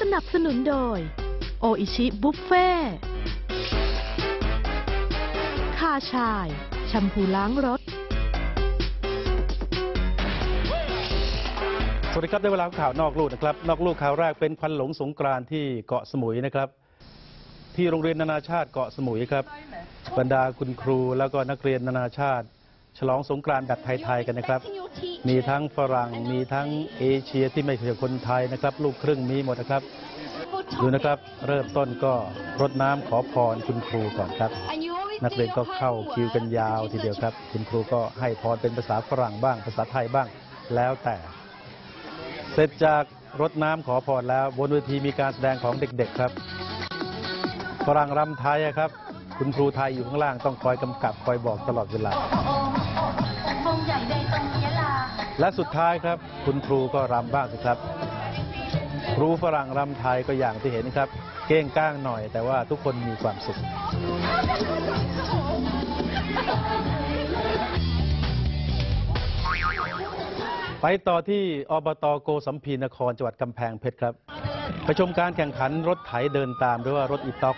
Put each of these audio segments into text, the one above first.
สนับสนุนโดย โออิชิบุฟเฟ่คาชาย แชมพูล้างรถ สวัสดีครับ ได้เวลาของข่าวนอกลูกนะครับ นอกลูกข่าวแรกเป็นควันหลงสงกรานต์ที่เกาะสมุยนะครับ ที่โรงเรียนนานาชาติเกาะสมุยครับ บรรดาคุณครูแล้วก็นักเรียนนานาชาติ ฉลองสงกรานต์แบบไทย ๆ กันนะครับ มีทั้งฝรั่ง มีทั้งเอเชียที่ไม่ใช่คนไทยนะครับ ลูกครึ่งมีหมดนะครับ ดูนะครับ เริ่มต้นก็รดน้ำขอพรคุณครูก่อนครับ นักเรียนก็เข้าคิวกันยาวทีเดียวครับ คุณครูก็ให้พรเป็นภาษาฝรั่งบ้าง ภาษาไทยบ้าง แล้วแต่ เสร็จจากรดน้ำขอพรแล้ว บนเวทีมีการแสดงของเด็ก ๆ ครับ ฝรั่งรำไทยอะครับ คุณครูไทยอยู่ข้างล่างต้องคอยกำกับคอยบอกตลอดเวลาว งใหญ่ใดตรงนี้ล่ะและสุดท้ายครับ คุณครูก็รำบ้างสิครับ ครูฝรั่งรำไทยก็อย่างที่เห็นครับ เก้งก้างหน่อย แต่ว่าทุกคนมีความสุขไปต่อที่อบตโกสัมพีนครจังหวัดกำแพงเพชรครับไปชมการแข่งขันรถไถเดินตามหรือว่ารถอีต็อก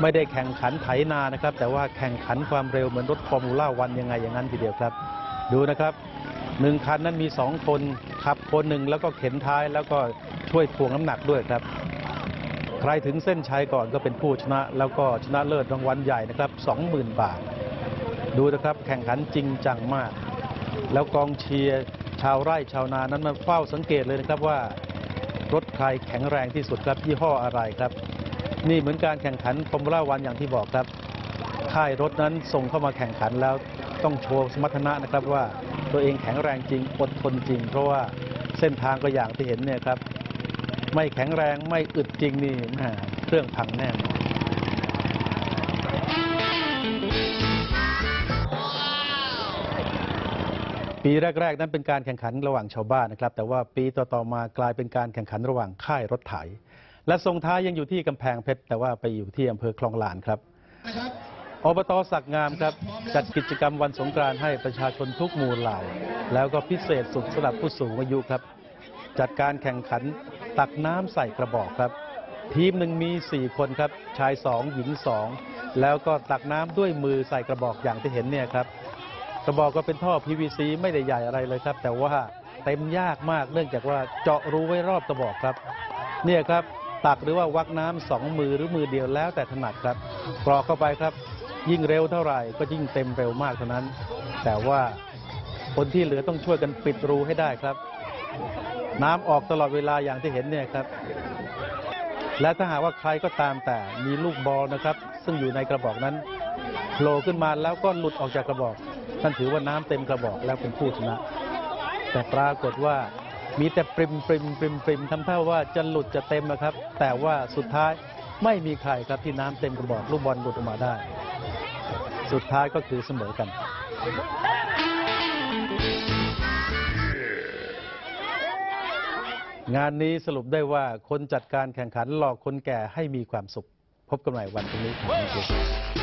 ไม่ได้แข่งขันไถนานะครับ แต่ว่าแข่งขันความเร็วเหมือนรถฟอร์มูล่าวันยังไงอย่างนั้นทีเดียวครับ ดูนะครับหนึ่งคันนั้นมีสองคนขับคนหนึ่งแล้วก็เข็นท้ายแล้วก็ช่วยถ่วงน้ำหนักด้วยครับ ใครถึงเส้นชัยก่อนก็เป็นผู้ชนะ แล้วก็ชนะเลิศรางวัลใหญ่นะครับ 20,000 บาท ดูนะครับแข่งขันจริงจังมาก แล้วกองเชียร์ชาวไร่ชาวนานั้นมาเฝ้าสังเกตเลยนะครับว่ารถใครแข็งแรงที่สุดครับยี่ห้ออะไรครับ นี่เหมือนการแข่งขันฟอร์มูล่าวันอย่างที่บอกครับค่ายรถนั้นส่งเข้ามาแข่งขันแล้ว ต้องโชว์สมรรถนะนะครับว่าตัวเองแข็งแรงจริงอดทนจริง เพราะว่าเส้นทางก็อย่างที่เห็นเนี่ยครับ ไม่แข็งแรงไม่อึดจริงนี่แหม่เครื่องพังแน่นอนปีแรก ๆ นั้นเป็นการแข่งขันระหว่างชาวบ้านนะครับ แต่ว่าปีต่อๆมากลายเป็นการแข่งขันระหว่างค่ายรถไถ และทรงท้ายยังอยู่ที่กำแพงเพชรแต่ว่าไปอยู่ที่อำเภอคลองลานครับ อบตสักงามครับจัดกิจกรรมวันสงกรานต์ให้ประชาชนทุกหมู่เหล่า แล้วก็พิเศษสุดสำหรับผู้สูงอายุครับ จัดการแข่งขันตักน้ำใส่กระบอกครับ ทีมหนึ่งมี 4 คนครับ ชาย 2 หญิง 2 แล้วก็ตักน้ำด้วยมือใส่กระบอกอย่างที่เห็นเนี่ยครับกระบอกก็เป็นท่อ PVC ไม่ได้ใหญ่อะไรเลยครับ แต่ว่าเต็มยากมากเนื่องจากว่าเจาะรูไว้รอบกระบอกครับ เนี่ยครับตักหรือว่าวักน้ำสองมือหรือมือเดียวแล้วแต่ถนัดครับกรอกเข้าไปครับ ยิ่งเร็วเท่าไหร่ก็ยิ่งเต็มเร็วมากเท่านั้น แต่ว่าคนที่เหลือต้องช่วยกันปิดรูให้ได้ครับ น้ำออกตลอดเวลาอย่างที่เห็นเนี่ยครับ และถ้าหากว่าใครก็ตามแต่มีลูกบอลนะครับ ซึ่งอยู่ในกระบอกนั้นโผล่ขึ้นมาแล้วก็หลุดออกจากกระบอกนั่นถือว่าน้ำเต็มกระบอกแล้วเป็นผู้ชนะ แต่ปรากฏว่ามีแต่ปริมปริมปริมปริมทำท่าว่าจะหลุดจะเต็มนะครับ แต่ว่าสุดท้ายไม่มีใครครับที่น้ำเต็มกระบอกลูกบอลหลุดออกมาได้ สุดท้ายก็คือเสมอกันงานนี้สรุปได้ว่าคนจัดการแข่งขันหลอกคนแก่ให้มีความสุข พบกันใหม่วันพรุ่งนี้ครับ